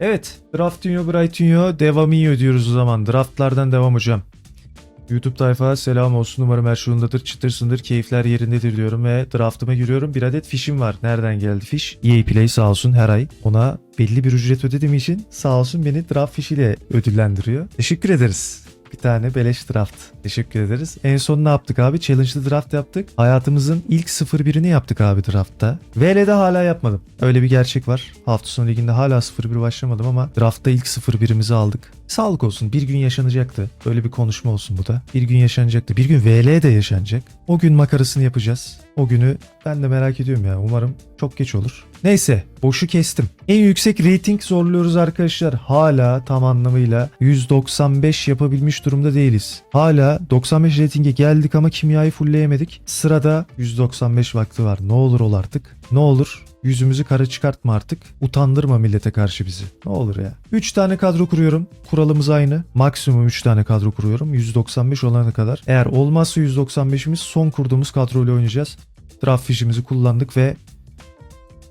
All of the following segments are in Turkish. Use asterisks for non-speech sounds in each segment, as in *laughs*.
Evet. Draftinho Brightinho devamı diyoruz o zaman. Draftlardan devam hocam. YouTube tayfa selam olsun. Umarım her şey yolundadır, çıtırsındır, keyifler yerindedir diyorum ve draftıma giriyorum. Bir adet fişim var. Nereden geldi fiş? EA Play sağ olsun her ay ona belli bir ücret ödediğim için sağ olsun beni draft fişiyle ödüllendiriyor. Teşekkür ederiz. Bir tane beleş draft. Teşekkür ederiz. En son ne yaptık abi? Challenge'lı draft yaptık. Hayatımızın ilk 01'ini yaptık abi draftta. VL'de hala yapmadım. Öyle bir gerçek var. Hafta sonu liginde hala 01 başlamadım ama draftta ilk 01'imizi aldık. Sağlık olsun. Bir gün yaşanacaktı. Böyle bir konuşma olsun bu da. Bir gün yaşanacaktı. Bir gün VL de yaşanacak. O gün makarasını yapacağız. O günü ben de merak ediyorum ya. Umarım çok geç olur. Neyse boşu kestim. En yüksek rating zorluyoruz arkadaşlar. Hala tam anlamıyla 195 yapabilmiş durumda değiliz. Hala 95 ratinge geldik ama kimyayı fullleyemedik. Sırada 195 vakti var. Ne olur ol artık. Ne olur yüzümüzü kara çıkartma artık. Utandırma millete karşı bizi. Ne olur ya. 3 tane kadro kuruyorum. Kuralımız aynı. Maksimum 3 tane kadro kuruyorum. 195 olana kadar. Eğer olmazsa 195'imiz son kurduğumuz kadroyla oynayacağız. Draft fişimizi kullandık ve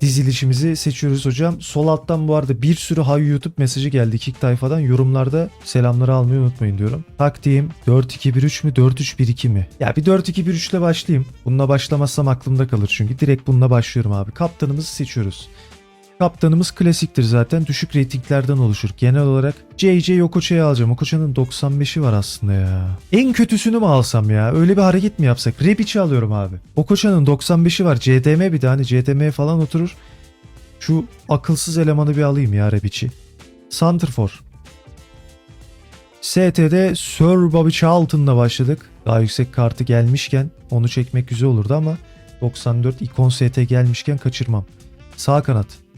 dizilişimizi seçiyoruz hocam. Sol alttan bu arada bir sürü hay YouTube mesajı geldi Kick tayfadan. Yorumlarda selamları almayı unutmayın diyorum. Taktiğim 4-2-1-3 mü 4-3-1-2 mi? Ya bir 4-2-1-3 ile başlayayım. Bununla başlamazsam aklımda kalır çünkü. Direkt bununla başlıyorum abi. Kaptanımızı seçiyoruz. Kaptanımız klasiktir zaten. Düşük reytinglerden oluşur. Genel olarak JJ Okoça'yı alacağım. Okoça'nın 95'i var aslında ya. En kötüsünü mü alsam ya? Öyle bir hareket mi yapsak? Rebic'i alıyorum abi. Okoça'nın 95'i var. CDM bir de hani CDM'ye falan oturur. Şu akılsız elemanı bir alayım ya Rebic'i. Santrfor. ST'de Sir Bobby Charlton'la başladık. Daha yüksek kartı gelmişken onu çekmek güzel olurdu ama 94 ikon ST gelmişken kaçırmam. Sağ kanat.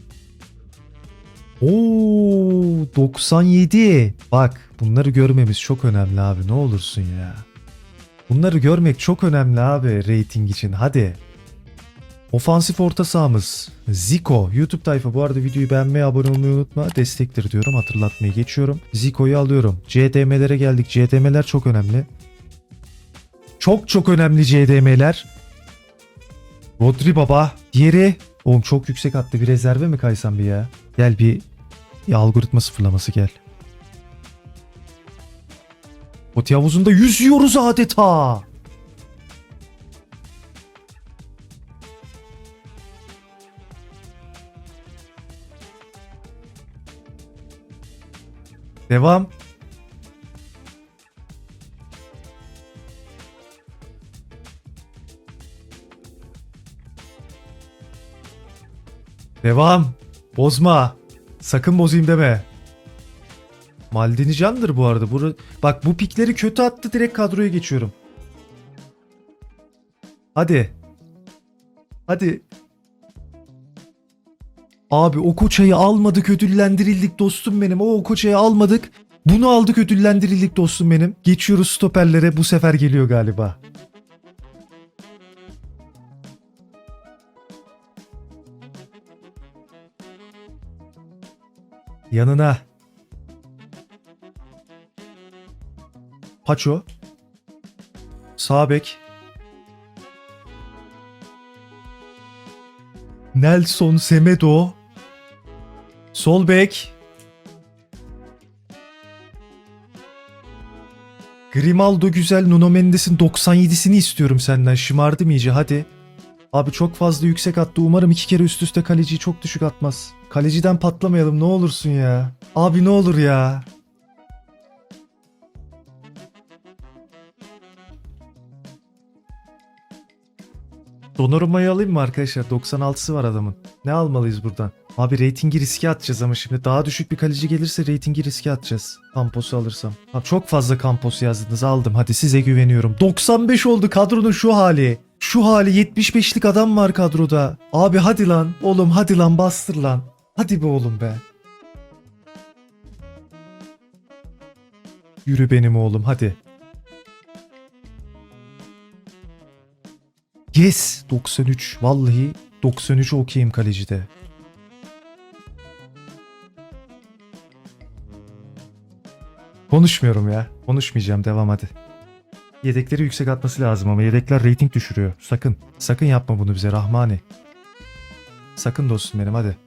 Oo 97. Bak bunları görmemiz çok önemli abi ne olursun ya. Bunları görmek çok önemli abi rating için hadi. Ofansif orta sahamız Zico. YouTube tayfa bu arada videoyu beğenmeyi abone olmayı unutma. Destektir diyorum hatırlatmayı geçiyorum. Zico'yu alıyorum. CDM'lere geldik. CDM'ler çok önemli. Çok çok önemli CDM'ler. Rodri baba. Diğeri. Oğlum çok yüksek attı. Bir rezerve mi kaysam bir ya? Gel bir, bir algoritma sıfırlaması gel. Oti havuzunda yüzüyoruz adeta. Devam. Devam. Bozma. Sakın bozayım deme. Maldini candır bu arada. Bura... Bak bu pikleri kötü attı direkt kadroya geçiyorum. Hadi. Hadi. Abi o koçayı almadık ödüllendirildik dostum benim. O, o koçayı almadık. Bunu aldık ödüllendirildik dostum benim. Geçiyoruz stoperlere bu sefer geliyor galiba. Yanına. Paço. Sağ bek. Nelson Semedo. Sol bek. Grimaldo güzel. Nuno Mendes'in 97'sini istiyorum senden. Şımardım iyice hadi. Abi çok fazla yüksek attı. Umarım iki kere üst üste kaleciyi çok düşük atmaz. Kaleciden patlamayalım ne olursun ya. Abi ne olur ya. Donnarumma'yı alayım mı arkadaşlar? 96'sı var adamın. Ne almalıyız buradan? Abi reytingi riske atacağız ama şimdi daha düşük bir kaleci gelirse reytingi riske atacağız. Kampos'u alırsam. Abi çok fazla Kampos yazdınız aldım. Hadi size güveniyorum. 95 oldu kadronun şu hali. Şu hali 75'lik adam var kadroda. Abi hadi lan. Oğlum hadi lan bastır lan. Hadi be oğlum be. Yürü benim oğlum hadi. Yes 93. Vallahi 93 okeyim kalecide. Konuşmuyorum ya. Konuşmayacağım devam hadi. Yedekleri yüksek atması lazım ama yedekler reyting düşürüyor. Sakın. Sakın yapma bunu bize Rahmani. Sakın dostum benim hadi.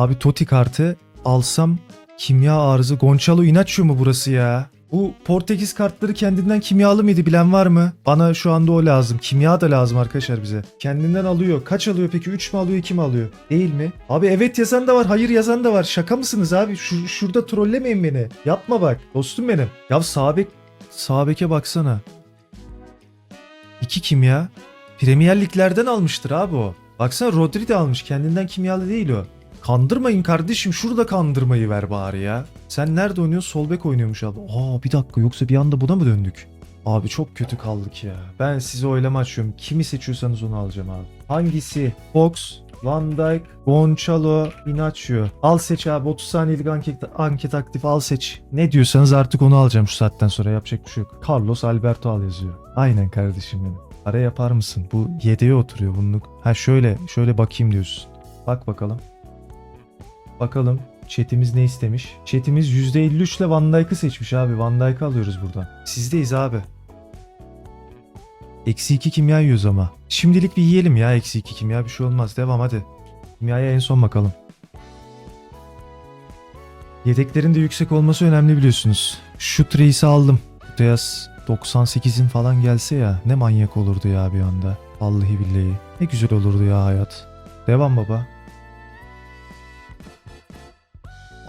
Abi Totti kartı alsam kimya arızı. Gonçalo Inacio mu burası ya? Bu Portekiz kartları kendinden kimyalı mıydı bilen var mı? Bana şu anda o lazım. Kimya da lazım arkadaşlar bize. Kendinden alıyor. Kaç alıyor peki? 3 mü alıyor 2 mi alıyor? Değil mi? Abi evet yazan da var. Hayır yazan da var. Şaka mısınız abi? Şu, şurada trollemeyin beni. Yapma bak. Dostum benim. Ya Sabek Sabek'e baksana. 2 kimya. Premier Liglerden almıştır abi o. Baksana Rodri de almış. Kendinden kimyalı değil o. Kandırmayın kardeşim. Şurada kandırmayı ver bari ya. Sen nerede oynuyorsun? Sol bek oynuyormuş abi. Aa bir dakika yoksa bir anda buna mı döndük? Abi çok kötü kaldık ya. Ben size oylama açıyorum. Kimi seçiyorsanız onu alacağım abi. Hangisi? Fox, Van Dijk, Gonçalo, Inacio. Al seç abi. 30 saniyelik anket, anket aktif al seç. Ne diyorsanız artık onu alacağım şu saatten sonra. Yapacak bir şey yok. Carlos Alberto al yazıyor. Aynen kardeşim benim. Ara yapar mısın? Bu yedeğe oturuyor bunluk. Ha şöyle, şöyle bakayım diyorsun. Bak bakalım. Bakalım chatimiz ne istemiş? Chatimiz %53 ile Van Dijk'ı seçmiş abi. Van Dijk'ı alıyoruz buradan. Sizdeyiz abi. Eksi 2 kimya yiyoruz ama. Şimdilik bir yiyelim ya eksi 2 kimya bir şey olmaz. Devam hadi. Kimyaya en son bakalım. Yedeklerin de yüksek olması önemli biliyorsunuz. Şu reisi aldım. Beyaz 98'in falan gelse ya ne manyak olurdu ya bir anda. Vallahi billahi. Ne güzel olurdu ya hayat. Devam baba.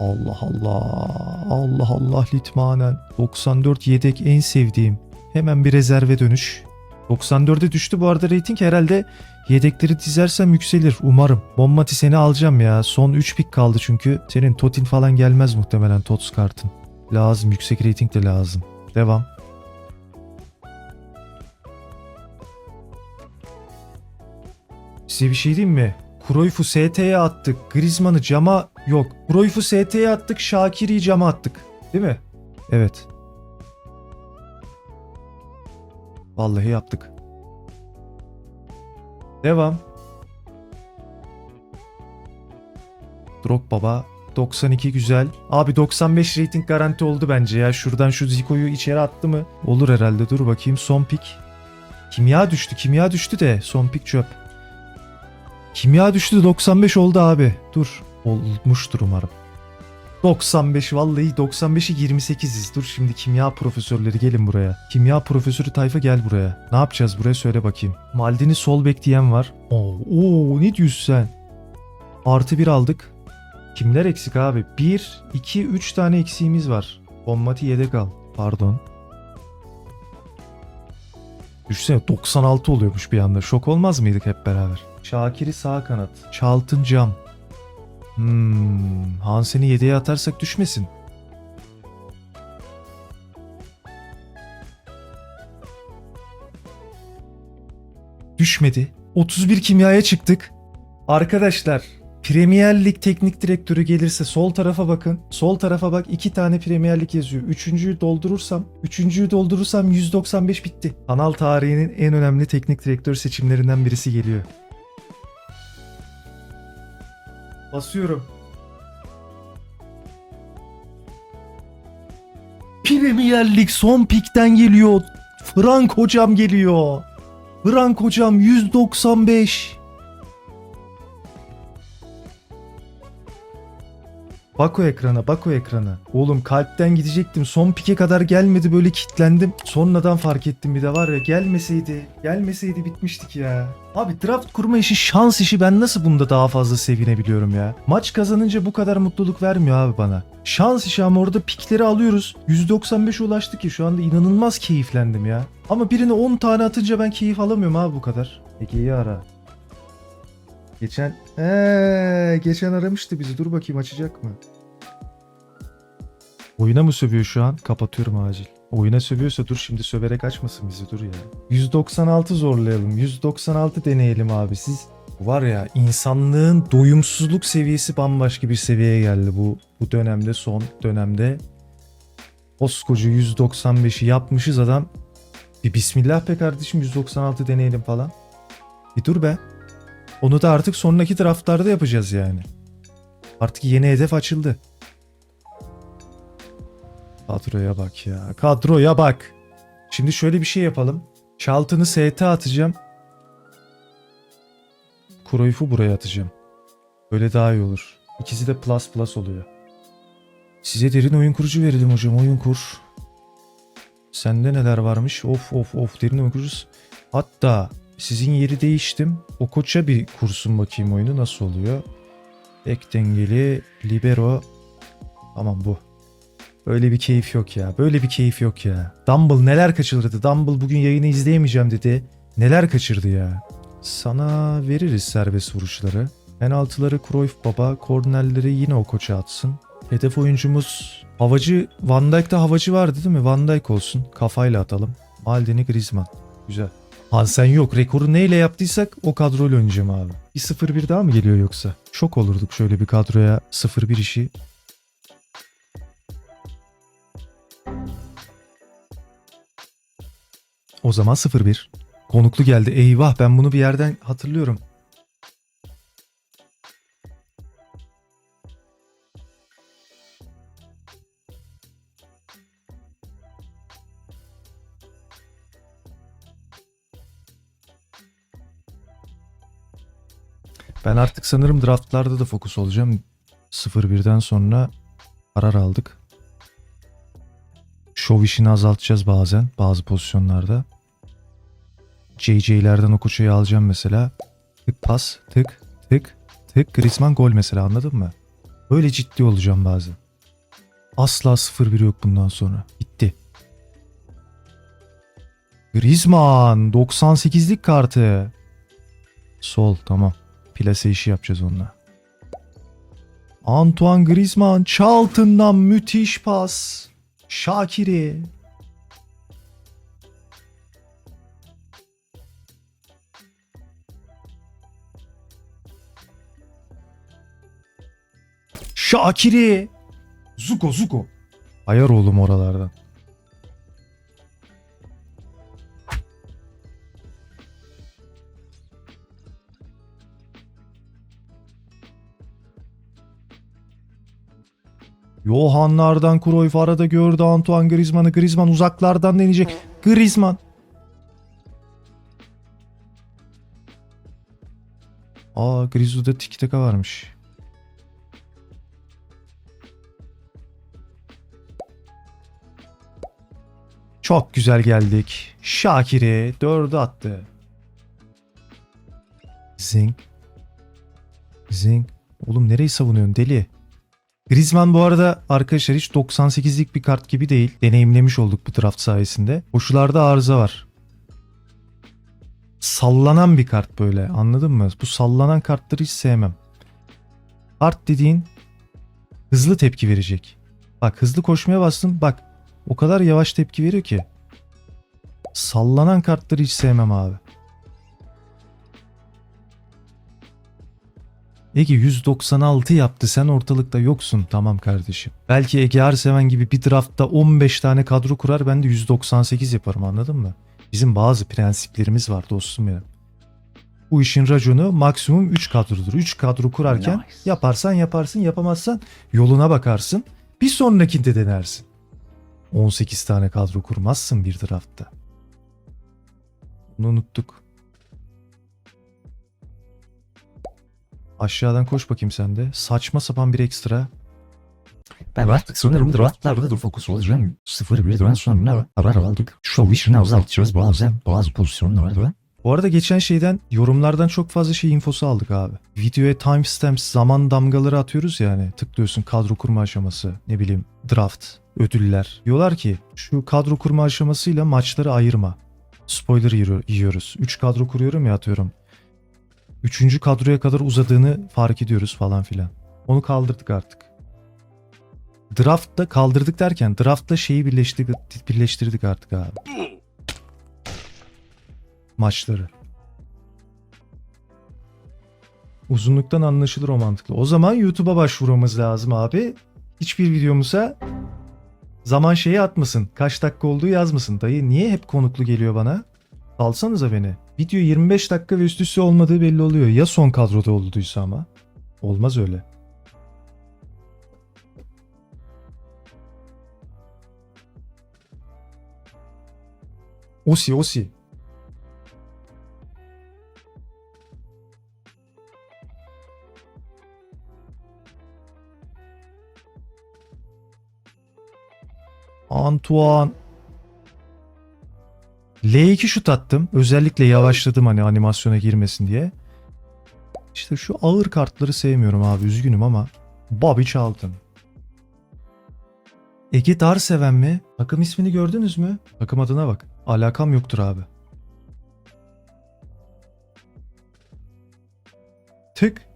Allah Allah. Allah Allah litmanen. 94 yedek en sevdiğim. Hemen bir rezerve dönüş. 94'e düştü bu arada rating herhalde yedekleri dizersem yükselir umarım. Bommati seni alacağım ya. Son 3 pik kaldı çünkü. Senin Totin falan gelmez muhtemelen Tots kartın. Lazım yüksek rating de lazım. Devam. Size bir şey diyeyim mi? Cruyff'u ST'ye attık. Griezmann'ı cama yok. Cruyff'u ST'ye attık. Şakir'i cama attık. Değil mi? Evet. Vallahi yaptık. Devam. Drog baba 92 güzel. Abi 95 rating garanti oldu bence ya. Şuradan şu Zico'yu içeri attı mı? Olur herhalde. Dur bakayım. Son pik. Kimya düştü. Kimya düştü de son pik çöp. Kimya düştü 95 oldu abi. Dur. Olmuştur umarım. 95 vallahi 95'i 28'iz. Dur şimdi kimya profesörleri gelin buraya. Kimya profesörü tayfa gel buraya. Ne yapacağız buraya söyle bakayım. Maldini sol bek diyen var. Oo, oo ne diyorsun sen? Artı bir aldık. Kimler eksik abi? 1, 2, 3 tane eksiğimiz var. Bommati yedek al. Pardon. Düşsene 96 oluyormuş bir anda. Şok olmaz mıydık hep beraber? Şakir'i sağ kanat. Çaltın cam. Hmm, Hansen'i yedeğe atarsak düşmesin. Düşmedi. 31 kimyaya çıktık. Arkadaşlar Premier Lig teknik direktörü gelirse sol tarafa bakın. Sol tarafa bak iki tane Premier Lig yazıyor. Üçüncüyü doldurursam, üçüncüyü doldurursam 195 bitti. Kanal tarihinin en önemli teknik direktör seçimlerinden birisi geliyor. Basıyorum. Premier Lig son pikten geliyor. Frank hocam geliyor. Frank hocam 195. Bak o ekrana bak o ekrana. Oğlum kalpten gidecektim. Son pike kadar gelmedi böyle kitlendim. Sonradan fark ettim bir de var ya gelmeseydi. Gelmeseydi bitmiştik ya. Abi draft kurma işi şans işi ben nasıl bunda daha fazla sevinebiliyorum ya. Maç kazanınca bu kadar mutluluk vermiyor abi bana. Şans işi ama orada pikleri alıyoruz. 195'e ulaştık ki şu anda inanılmaz keyiflendim ya. Ama birine 10 tane atınca ben keyif alamıyorum abi bu kadar. Ege'yi ara. Geçen ee, geçen aramıştı bizi. Dur bakayım açacak mı? Oyuna mı sövüyor şu an? Kapatıyorum acil. Oyuna sövüyorsa dur şimdi söverek açmasın bizi dur ya. 196 zorlayalım. 196 deneyelim abi. Siz var ya insanlığın doyumsuzluk seviyesi bambaşka bir seviyeye geldi bu bu dönemde son dönemde. Koskoca 195'i yapmışız adam. Bir bismillah be kardeşim 196 deneyelim falan. Bir dur be. Onu da artık sonraki draftlarda yapacağız yani. Artık yeni hedef açıldı. Kadroya bak ya. Kadroya bak. Şimdi şöyle bir şey yapalım. Çaltını ST atacağım. Cruyff'u buraya atacağım. Böyle daha iyi olur. İkisi de plus plus oluyor. Size derin oyun kurucu verelim hocam. Oyun kur. Sende neler varmış? Of of of derin oyun kurucusu. Hatta sizin yeri değiştim. O koça bir kursun bakayım oyunu nasıl oluyor. Bek dengeli, libero. Tamam bu. Böyle bir keyif yok ya. Böyle bir keyif yok ya. Dumble neler kaçırdı? Dumble bugün yayını izleyemeyeceğim dedi. Neler kaçırdı ya. Sana veririz serbest vuruşları. Penaltıları Cruyff Baba, kornerleri yine o koça atsın. Hedef oyuncumuz havacı Van Dijk'ta havacı vardı değil mi? Van Dijk olsun. Kafayla atalım. Maldini Griezmann. Güzel. Hansen yok. Rekoru neyle yaptıysak o kadroyla oynayacağım abi. Bir 0-1 daha mı geliyor yoksa? Şok olurduk şöyle bir kadroya 0-1 işi. O zaman 0-1. Konuklu geldi. Eyvah ben bunu bir yerden hatırlıyorum. Ben artık sanırım draftlarda da fokus olacağım. 0-1'den sonra karar aldık. Şov işini azaltacağız bazen bazı pozisyonlarda. JJ'lerden o koçayı alacağım mesela. Tık pas, tık, tık, tık. Griezmann gol mesela anladın mı? Böyle ciddi olacağım bazen. Asla 0-1 yok bundan sonra. Bitti. Griezmann 98'lik kartı. Sol tamam. Plase işi yapacağız onunla. Antoine Griezmann Charlton'dan müthiş pas. Şakiri. Şakiri. Zuko Zuko. Ayar oğlum oralardan. Yohanlardan Cruyff arada gördü Antoine Griezmann'ı. Griezmann uzaklardan deneyecek. Griezmann. Aa Griezmann'da tiki taka varmış. Çok güzel geldik. Şakir'i dördü attı. Zing. Zing. Oğlum nereyi savunuyorsun deli? Griezmann bu arada arkadaşlar hiç 98'lik bir kart gibi değil. Deneyimlemiş olduk bu draft sayesinde. Koşularda arıza var. Sallanan bir kart böyle anladın mı? Bu sallanan kartları hiç sevmem. Kart dediğin hızlı tepki verecek. Bak hızlı koşmaya bastım bak o kadar yavaş tepki veriyor ki. Sallanan kartları hiç sevmem abi. Ege 196 yaptı sen ortalıkta yoksun tamam kardeşim. Belki Ege Arseven gibi bir draftta 15 tane kadro kurar ben de 198 yaparım anladın mı? Bizim bazı prensiplerimiz var dostum benim. Bu işin raconu maksimum 3 kadrodur. 3 kadro kurarken Nice. yaparsan yaparsın yapamazsan yoluna bakarsın. Bir sonrakinde denersin. 18 tane kadro kurmazsın bir draftta. Bunu unuttuk. Aşağıdan koş bakayım sen de. Saçma sapan bir ekstra. Ben artık sanırım draftlarda da fokus olacağım. 0-1'den sonra karar aldık. Şov işini azaltacağız bazen bazı pozisyonlarda. Bu arada geçen şeyden yorumlardan çok fazla şey infosu aldık abi. Videoya timestamps zaman damgaları atıyoruz yani. Tıklıyorsun kadro kurma aşaması ne bileyim draft ödüller. Diyorlar ki şu kadro kurma aşamasıyla maçları ayırma. Spoiler yiyor- yiyoruz. 3 kadro kuruyorum ya atıyorum. Üçüncü kadroya kadar uzadığını fark ediyoruz falan filan. Onu kaldırdık artık. Draft'ta kaldırdık derken draft'ta şeyi birleştirdik, birleştirdik artık abi. Maçları. Uzunluktan anlaşılır o mantıklı. O zaman YouTube'a başvurmamız lazım abi. Hiçbir videomuza zaman şeyi atmasın. Kaç dakika olduğu yazmasın. Dayı niye hep konuklu geliyor bana? Salsanıza beni. Video 25 dakika ve üst olmadığı belli oluyor. Ya son kadroda olduysa ama? Olmaz öyle. Osi Osi. Antoine L2 şut attım. Özellikle yavaşladım hani animasyona girmesin diye. İşte şu ağır kartları sevmiyorum abi üzgünüm ama. Bobby Charlton. Ege Dar seven mi? Takım ismini gördünüz mü? Takım adına bak. Alakam yoktur abi. Tık.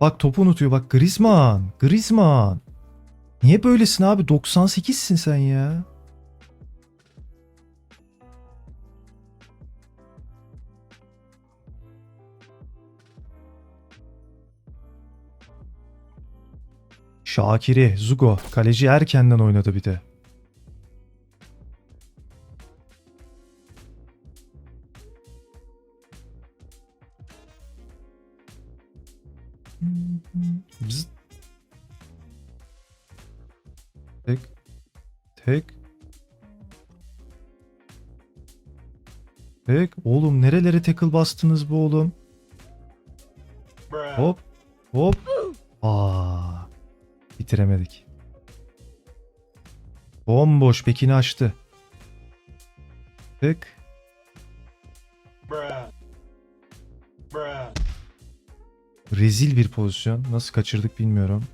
Bak topu unutuyor. Bak Griezmann. Griezmann. Niye böylesin abi? 98'sin sen ya. Şakiri, Zugo. Kaleci erkenden oynadı bir de. Bzz. Tek. Tek. Tek. Oğlum nerelere tackle bastınız bu oğlum? Hop. Hop. Bitiremedik. Bomboş bekini açtı. Tık. Rezil bir pozisyon. Nasıl kaçırdık bilmiyorum.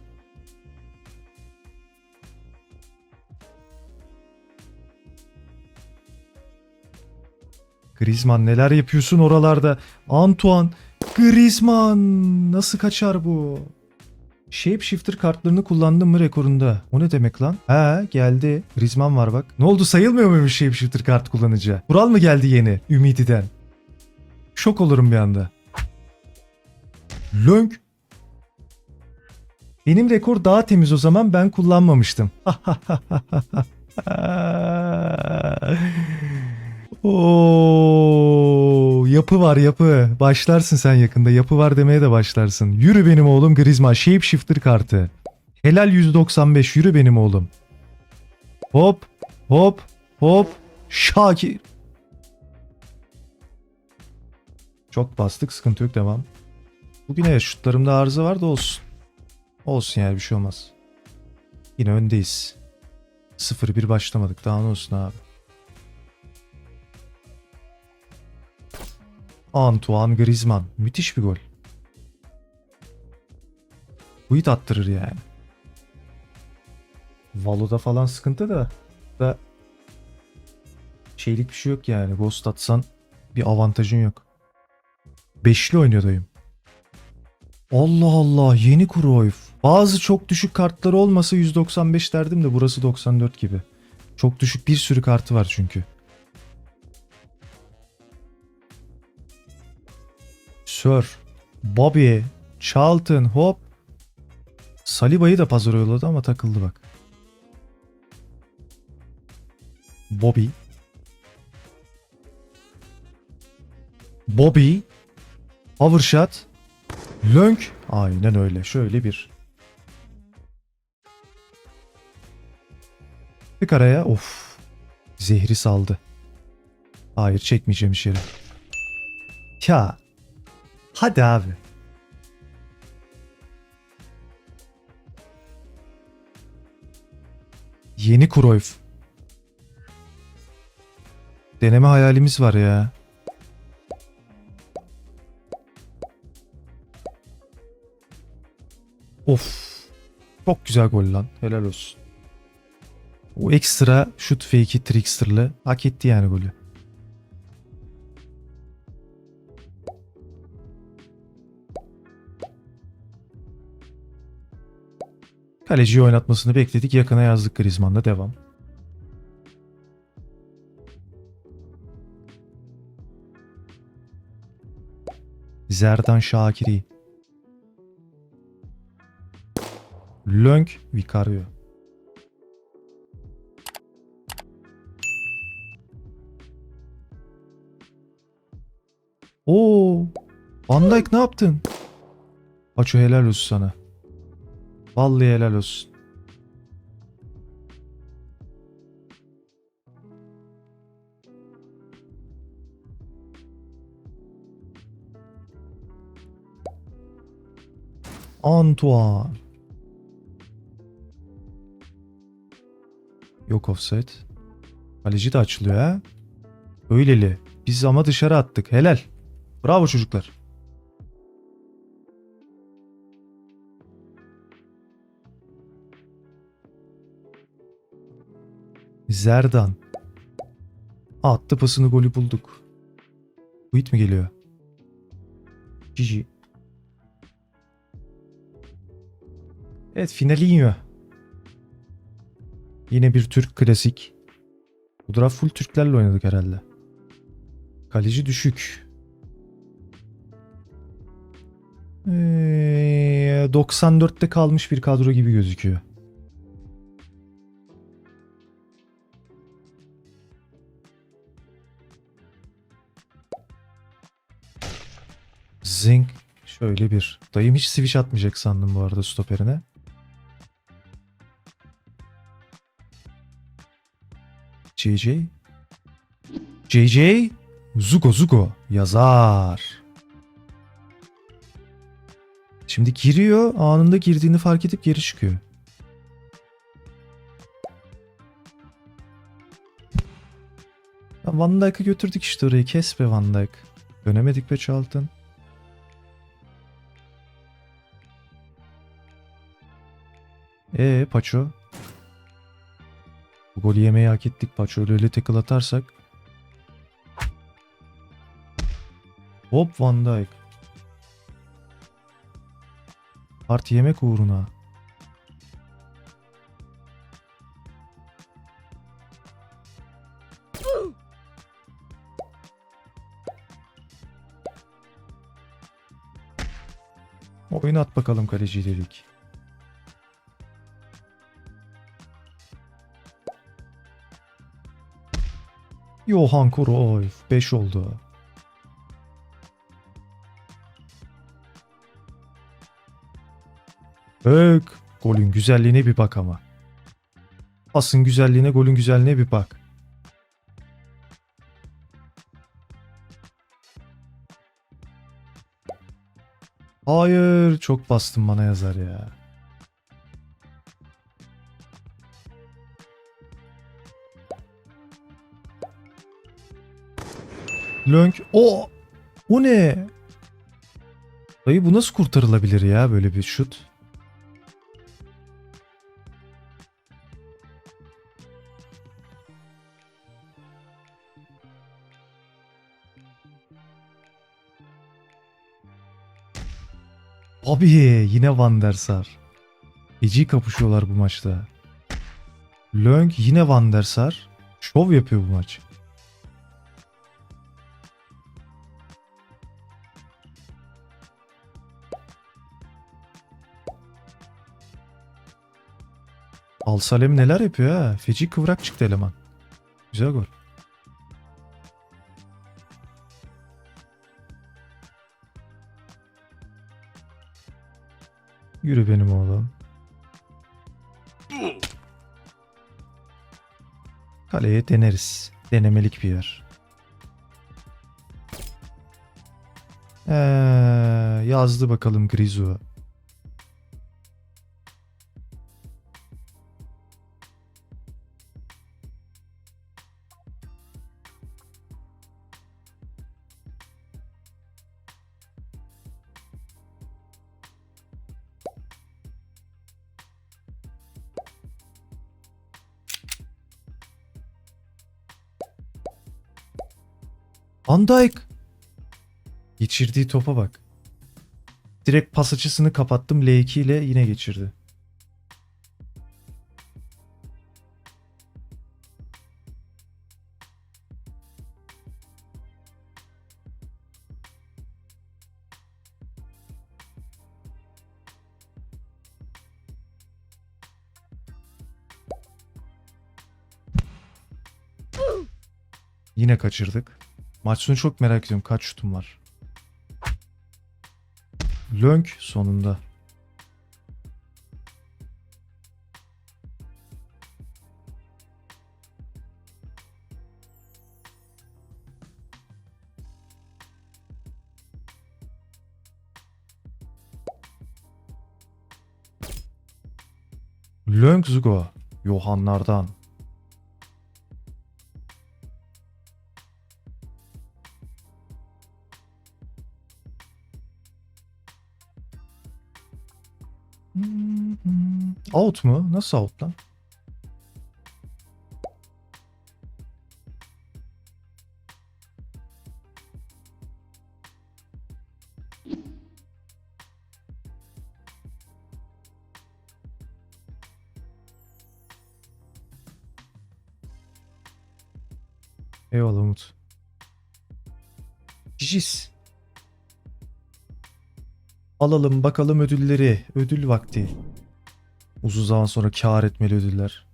Griezmann neler yapıyorsun oralarda? Antoine Griezmann nasıl kaçar bu? Shapeshifter kartlarını kullandın mı rekorunda? O ne demek lan? He geldi. Griezmann var bak. Ne oldu sayılmıyor muymuş Shapeshifter kart kullanıcı? Kural mı geldi yeni Ümidi'den? Şok olurum bir anda. Lönk. Benim rekor daha temiz o zaman ben kullanmamıştım. *laughs* Oo, yapı var yapı. Başlarsın sen yakında. Yapı var demeye de başlarsın. Yürü benim oğlum Griezmann. Shapeshifter kartı. Helal 195. Yürü benim oğlum. Hop. Hop. Hop. Şakir. Çok bastık. Sıkıntı yok. Devam. Bugün evet şutlarımda arıza var da olsun. Olsun yani bir şey olmaz. Yine öndeyiz. 0-1 başlamadık. Daha ne olsun abi. Antoine Griezmann. Müthiş bir gol. Buit attırır yani. Valo'da falan sıkıntı da da şeylik bir şey yok yani. Ghost atsan bir avantajın yok. Beşli oynuyor dayım. Allah Allah yeni Cruyff. Bazı çok düşük kartları olmasa 195 derdim de burası 94 gibi. Çok düşük bir sürü kartı var çünkü. Sir, Bobby, Charlton, hop. Saliba'yı da pazara yolladı ama takıldı bak. Bobby. Bobby. Hovershot. Lönk. Aynen öyle. Şöyle bir. Bir araya. Of. Zehri saldı. Hayır çekmeyeceğim içeri. Ya. Hadi abi. Yeni Cruyff. Deneme hayalimiz var ya. Of. Çok güzel gol lan. Helal olsun. O ekstra şut fake'i trickster'lı hak etti yani golü. Kaleciyi oynatmasını bekledik. Yakına yazdık Griezmann'da devam. Zerdan Şakiri. Lönk Vicario. Oo, Van Dijk ne yaptın? Paço helal olsun sana. Vallahi helal olsun. Antoine. Yok offside. Kaleci de açılıyor ha. Öyleli. Biz ama dışarı attık. Helal. Bravo çocuklar. Zerdan. Attı pasını golü bulduk. Quit mi geliyor? Cici. Evet Finalinho. Yine bir Türk klasik. Bu draft full Türklerle oynadık herhalde. Kaleci düşük. Ee, 94'te kalmış bir kadro gibi gözüküyor. Zing. Şöyle bir. Dayım hiç switch atmayacak sandım bu arada stoperine. JJ. JJ. Zugo Zugo. Yazar. Şimdi giriyor. Anında girdiğini fark edip geri çıkıyor. Van Dijk'ı götürdük işte orayı. Kes be Van Dijk. Dönemedik be Charlton. Ee Paço. Bu golü yemeyi hak ettik Paço. Öyle tackle atarsak. Hop Van Dijk. Parti yemek uğruna. Oyun at bakalım kaleci dedik. Johan Cruyff 5 oldu. Bak. Golün güzelliğine bir bak ama. Pasın güzelliğine, golün güzelliğine bir bak. Hayır, çok bastım bana yazar ya. Lönk. O o ne? Dayı bu nasıl kurtarılabilir ya böyle bir şut? Abi yine Van der Sar. Feci kapışıyorlar bu maçta. Lönk yine Van der Sar. Şov yapıyor bu maç. Al Salem neler yapıyor ha. Feci kıvrak çıktı eleman. Güzel gol. Yürü benim oğlum. Kaleye deneriz. Denemelik bir yer. Ee, yazdı bakalım Grizu. Van Dijk. Geçirdiği topa bak. Direkt pas açısını kapattım L2 ile yine geçirdi. Yine kaçırdık. Maç sonu çok merak ediyorum. Kaç şutum var? Lönk sonunda. Lönk Zugo. Yohanlardan. Out mu? Nasıl out lan? Eyvallah Umut. Cicis. Alalım bakalım ödülleri. Ödül vakti. Uzun zaman sonra kar etmeli ödüller.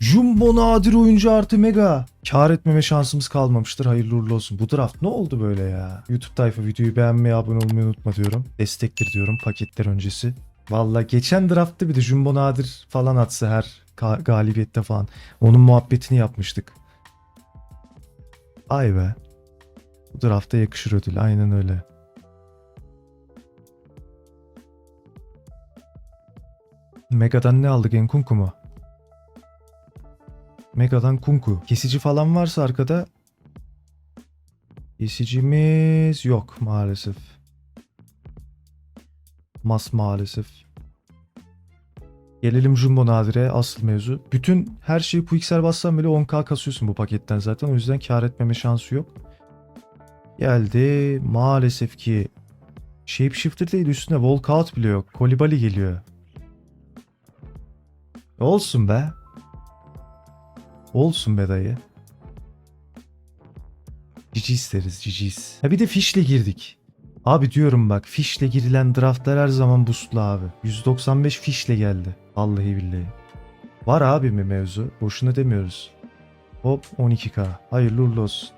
Jumbo nadir oyuncu artı mega. Kar etmeme şansımız kalmamıştır. Hayırlı uğurlu olsun. Bu draft ne oldu böyle ya? YouTube tayfa videoyu beğenmeyi, abone olmayı unutma diyorum. Destektir diyorum paketler öncesi. Valla geçen draftta bir de Jumbo nadir falan atsa her galibiyette falan. Onun muhabbetini yapmıştık. Ay be. Bu drafta yakışır ödül. Aynen öyle. Mega'dan ne aldık Enkunku mu? Mega'dan Kunku. Kesici falan varsa arkada kesicimiz yok maalesef. Mas maalesef. Gelelim Jumbo Nadir'e asıl mevzu. Bütün her şeyi Pixel bassan bile 10k kasıyorsun bu paketten zaten. O yüzden kar etmeme şansı yok. Geldi. Maalesef ki Shapeshifter değil üstüne Walkout bile yok. Kolibali geliyor. Olsun be. Olsun be dayı. Cici isteriz ciciz. Ha bir de fişle girdik. Abi diyorum bak fişle girilen draftlar her zaman boostlu abi. 195 fişle geldi. Vallahi billahi. Var abi mi mevzu? Boşuna demiyoruz. Hop 12k. Hayırlı uğurlu olsun.